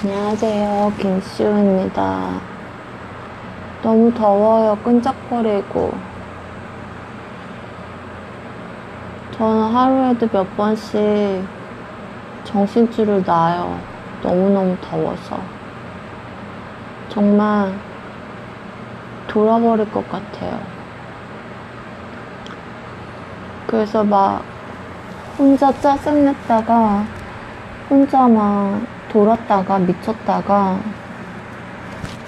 안녕하세요. 김시우입니다. 너무 더워요. 끈적거리고. 저는 하루에도 몇 번씩 정신줄을 놔요. 너무너무 더워서. 정말 돌아버릴 것 같아요. 그래서 막 혼자 짜증냈다가 혼자 막 돌았다가 미쳤다가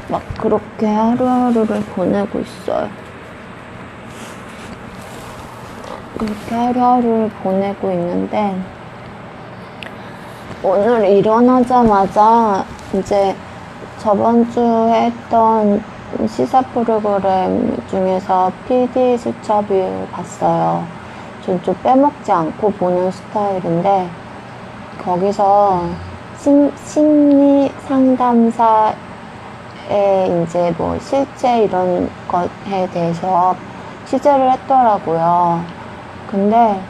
막 그렇게 하루하루를 보내고 있어요. 그렇게 하루하루를 보내고 있는데 오늘 일어나자마자 이제 저번 주에 했던 시사 프로그램 중에서 PD 수첩을 봤어요. 전좀 빼먹지 않고 보는 스타일인데 거기서 심, 심리 상담사의 이제 뭐 실제 이런 것에 대해서 취재를 했더라고요. 근데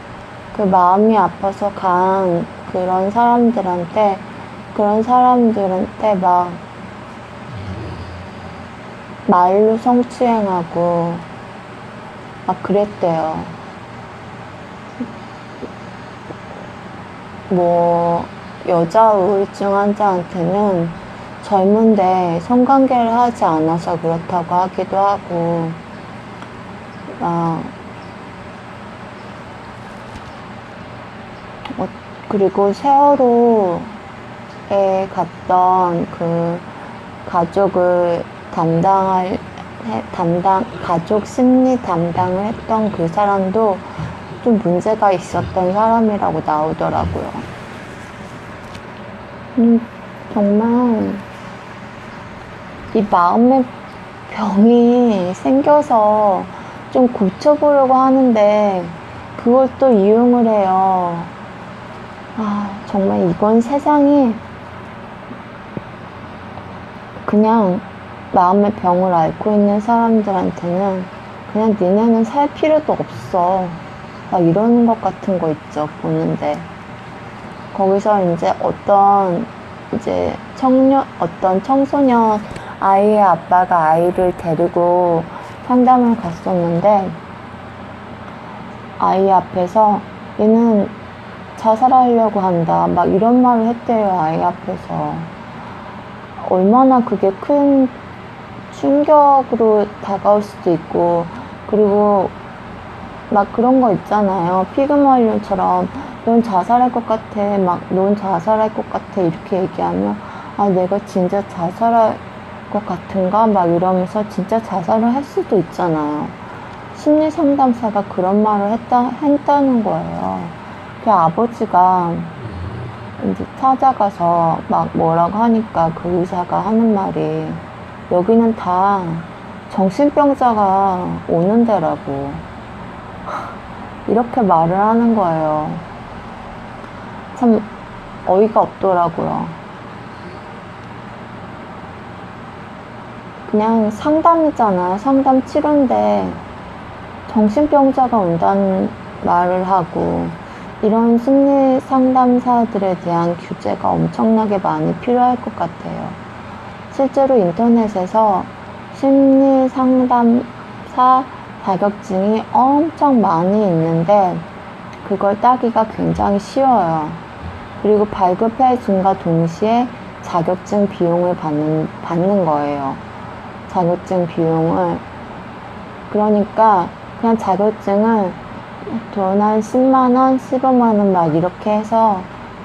그 마음이 아파서 간 그런 사람들한테 그런 사람들한테 막 말로 성추행하고 막 그랬대요. 뭐 여자 우울증 환자한테는 젊은데 성관계를 하지 않아서 그렇다고 하기도 하고 막 어, 그리고 세월호에 갔던 그 가족을 담당할 해- 담당 가족 심리 담당을 했던 그 사람도 좀 문제가 있었던 사람이라고 나오더라고요. 음, 정말 이 마음의 병이 생겨서 좀 고쳐보려고 하는데 그걸 또 이용을 해요. 아, 정말 이건 세상이 그냥 마음의 병을 앓고 있는 사람들한테는 그냥 니네는 살 필요도 없어. 막 이러는 것 같은 거 있죠, 보는데. 거기서 이제 어떤 이제 청년, 어떤 청소년 아이의 아빠가 아이를 데리고 상담을 갔었는데, 아이 앞에서 얘는 자살하려고 한다. 막 이런 말을 했대요, 아이 앞에서. 얼마나 그게 큰 충격으로 다가올 수도 있고, 그리고 막 그런 거 있잖아요. 피그마리온처럼 넌 자살할 것 같아. 막 넌 자살할 것 같아. 이렇게 얘기하면 아 내가 진짜 자살할 것 같은가? 막 이러면서 진짜 자살을 할 수도 있잖아요. 심리 상담사가 그런 말을 했다, 했다는 거예요. 그 아버지가 이제 찾아가서 막 뭐라고 하니까 그 의사가 하는 말이 여기는 다 정신병자가 오는 데라고. 이렇게 말을 하는 거예요. 참 어이가 없더라고요. 그냥 상담이잖아. 상담 치료인데 정신병자가 온다는 말을 하고 이런 심리 상담사들에 대한 규제가 엄청나게 많이 필요할 것 같아요. 실제로 인터넷에서 심리 상담사 자격증이 엄청 많이 있는데 그걸 따기가 굉장히 쉬워요. 그리고 발급해 준과 동시에 자격증 비용을 받는, 받는 거예요. 자격증 비용을. 그러니까 그냥 자격증을 돈 한 10만원, 15만원 막 이렇게 해서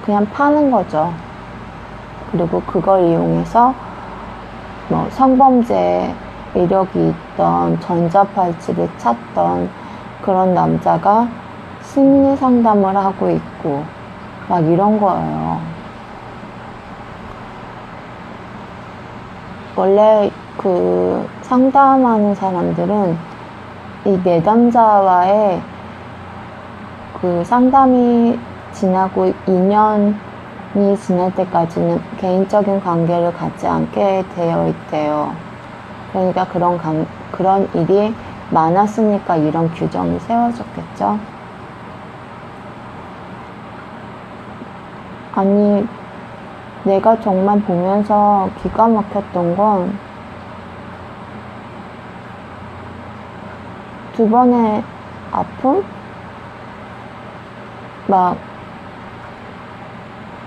그냥 파는 거죠. 그리고 그걸 이용해서 뭐 성범죄 이력이 있던 전자팔찌를 찾던 그런 남자가 심리 상담을 하고 있고 막 이런 거예요. 원래 그 상담하는 사람들은 이 내담자와의 그 상담이 지나고 2년이 지날 때까지는 개인적인 관계를 갖지 않게 되어 있대요. 그러니까 그런 관, 그런 일이 많았으니까 이런 규정이 세워졌겠죠. 아니 내가 정말 보면서 기가 막혔던 건 두 번의 아픔? 막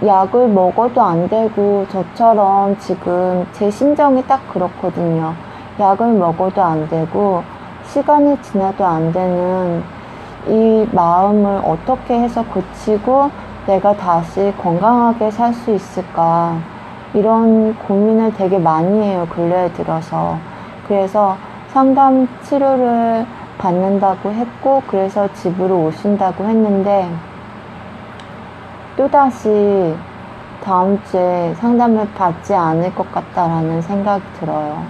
약을 먹어도 안 되고 저처럼 지금 제 심정이 딱 그렇거든요. 약을 먹어도 안 되고 시간이 지나도 안 되는 이 마음을 어떻게 해서 고치고 내가 다시 건강하게 살 수 있을까 이런 고민을 되게 많이 해요 근래에 들어서 그래서 상담 치료를 받는다고 했고 그래서 집으로 오신다고 했는데 또다시 다음 주에 상담을 받지 않을 것 같다라는 생각이 들어요.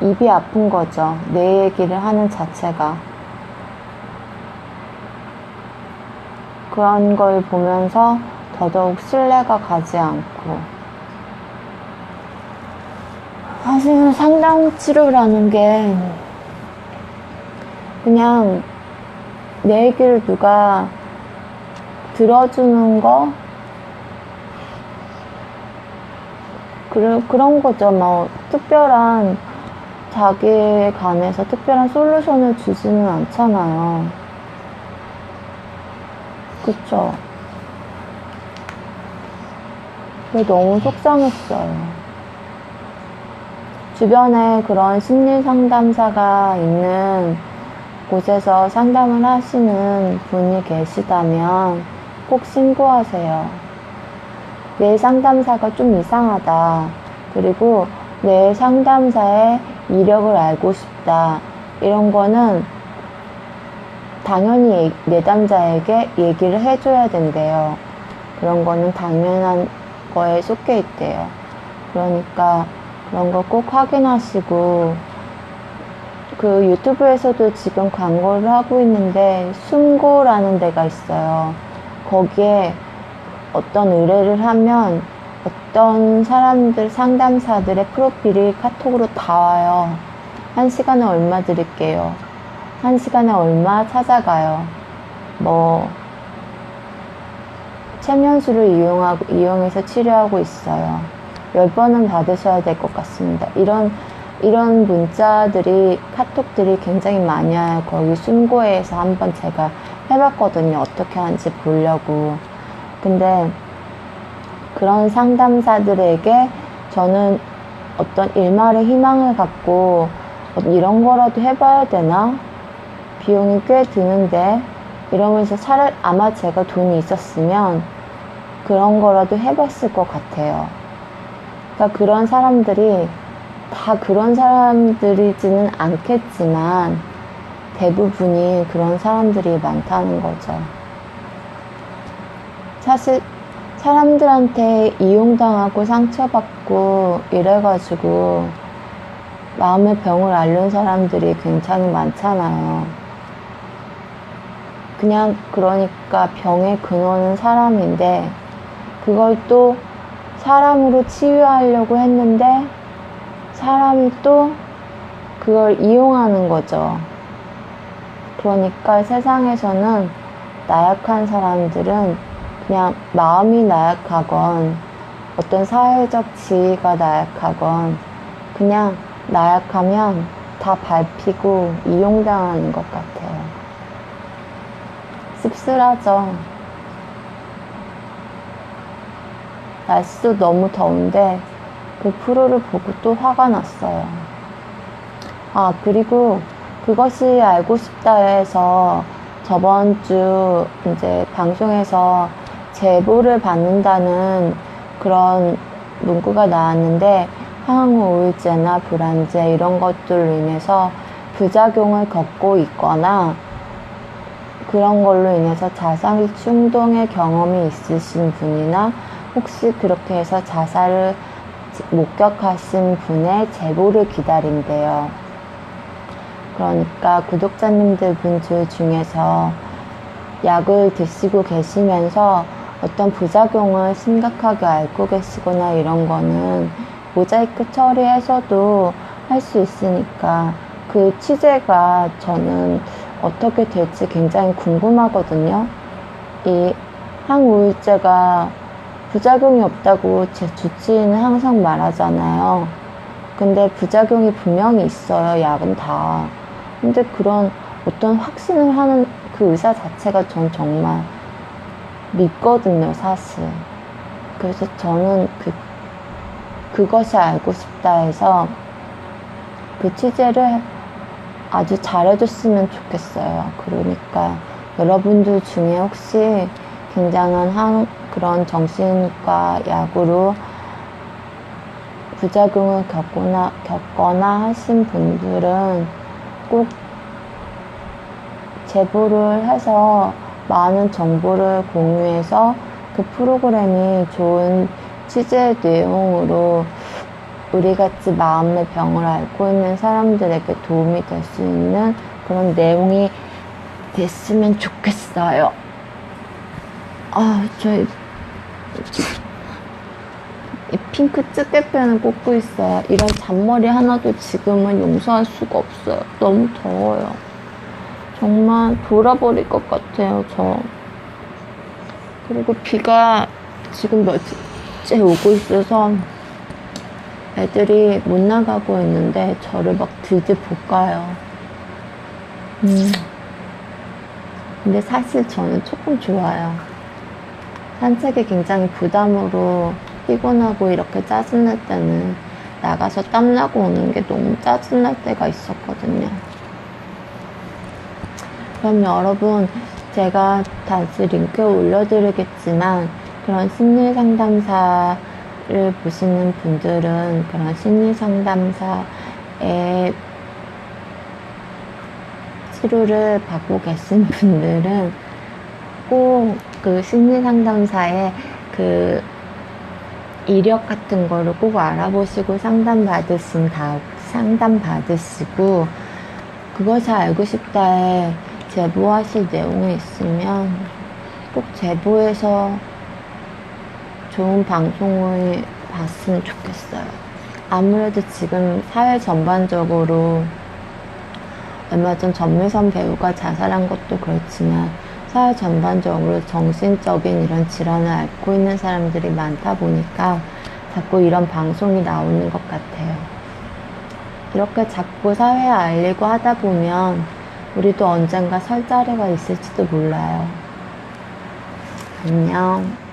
입이 아픈 거죠. 내 얘기를 하는 자체가. 그런 걸 보면서 더더욱 신뢰가 가지 않고. 사실은 상담 치료라는 게 그냥 내 얘기를 누가 들어주는 거 그런 그런 거죠. 뭐 특별한 자기에 관해서 특별한 솔루션을 주지는 않잖아요. 그쵸? 그게 너무 속상했어요. 주변에 그런 심리 상담사가 있는 곳에서 상담을 하시는 분이 계시다면 꼭 신고하세요. 내 상담사가 좀 이상하다. 그리고 내 상담사의 이력을 알고 싶다. 이런 거는 당연히 내담자에게 얘기를 해줘야 된대요. 그런 거는 당연한 거에 속해 있대요. 그러니까 그런 거 꼭 확인하시고 그 유튜브에서도 지금 광고를 하고 있는데 숨고라는 데가 있어요. 거기에 어떤 의뢰를 하면 어떤 사람들 상담사들의 프로필이 카톡으로 다 와요. 한 시간에 얼마 드릴게요. 한 시간에 얼마 찾아가요. 뭐 체면수를 이용하고 이용해서 치료하고 있어요. 열 번은 받으셔야 될 것 같습니다. 이런 이런 문자들이 카톡들이 굉장히 많이 와요. 거기 순고에서 한번 제가 해봤거든요. 어떻게 하는지 보려고. 근데 그런 상담사들에게 저는 어떤 일말의 희망을 갖고 어, 이런 거라도 해봐야 되나? 비용이 꽤 드는데 이러면서 차라리 아마 제가 돈이 있었으면 그런 거라도 해봤을 것 같아요. 그러니까 그런 사람들이 다 그런 사람들이지는 않겠지만 대부분이 그런 사람들이 많다는 거죠. 사실 사람들한테 이용당하고 상처받고 이래가지고 마음의 병을 앓는 사람들이 굉장히 많잖아요. 그냥 그러니까 병의 근원은 사람인데 그걸 또 사람으로 치유하려고 했는데 사람이 또 그걸 이용하는 거죠. 그러니까 세상에서는 나약한 사람들은 그냥 마음이 나약하건 어떤 사회적 지위가 나약하건 그냥 나약하면 다 밟히고 이용당하는 것 같아요. 씁쓸하죠. 날씨도 너무 더운데 그 프로를 보고 또 화가 났어요. 아, 그리고 그것이 알고 싶다 해서 저번 주 이제 방송에서 제보를 받는다는 그런 문구가 나왔는데 항우 우울제나 불안제 이런 것들로 인해서 부작용을 겪고 있거나 그런 걸로 인해서 자살 충동의 경험이 있으신 분이나 혹시 그렇게 해서 자살을 목격하신 분의 제보를 기다린대요. 그러니까 구독자님들 분들 중에서 약을 드시고 계시면서 어떤 부작용을 심각하게 앓고 계시거나 이런 거는 모자이크 처리해서도 할 수 있으니까 그 취재가 저는 어떻게 될지 굉장히 궁금하거든요. 이 항우울제가 부작용이 없다고 제 주치의는 항상 말하잖아요. 근데 부작용이 분명히 있어요. 약은 다. 근데 그런 어떤 확신을 하는 그 의사 자체가 전 정말 믿거든요, 사실. 그래서 저는 그, 그것이 알고 싶다 해서 그 취재를 아주 잘해줬으면 좋겠어요. 그러니까 여러분들 중에 혹시 굉장한 한, 그런 정신과 약으로 부작용을 겪거나, 겪거나 하신 분들은 꼭 제보를 해서 많은 정보를 공유해서 그 프로그램이 좋은 취재 내용으로 우리 같이 마음의 병을 앓고 있는 사람들에게 도움이 될 수 있는 그런 내용이 됐으면 좋겠어요. 아, 저 이 이 핑크 찌개펜을 꽂고 있어요. 이런 잔머리 하나도 지금은 용서할 수가 없어요. 너무 더워요. 정말 돌아버릴 것 같아요, 저. 그리고 비가 지금 며칠째 오고 있어서 애들이 못 나가고 있는데 저를 막 뒤집어가요. 음. 근데 사실 저는 조금 좋아요. 산책이 굉장히 부담으로 피곤하고 이렇게 짜증날 때는 나가서 땀나고 오는 게 너무 짜증날 때가 있었거든요. 그럼 여러분, 제가 다시 링크 올려드리겠지만, 그런 심리 상담사 를 보시는 분들은 그런 심리 상담사의 치료를 받고 계신 분들은 꼭 그 심리 상담사의 그 이력 같은 거를 꼭 알아보시고 상담 받으신 다 상담 받으시고 그것이 알고 싶다에 제보하실 내용이 있으면 꼭 제보해서 좋은 방송을 봤으면 좋겠어요. 아무래도 지금 사회 전반적으로 얼마 전 전미선 배우가 자살한 것도 그렇지만 사회 전반적으로 정신적인 이런 질환을 앓고 있는 사람들이 많다 보니까 자꾸 이런 방송이 나오는 것 같아요. 이렇게 자꾸 사회에 알리고 하다 보면 우리도 언젠가 설 자리가 있을지도 몰라요. 안녕.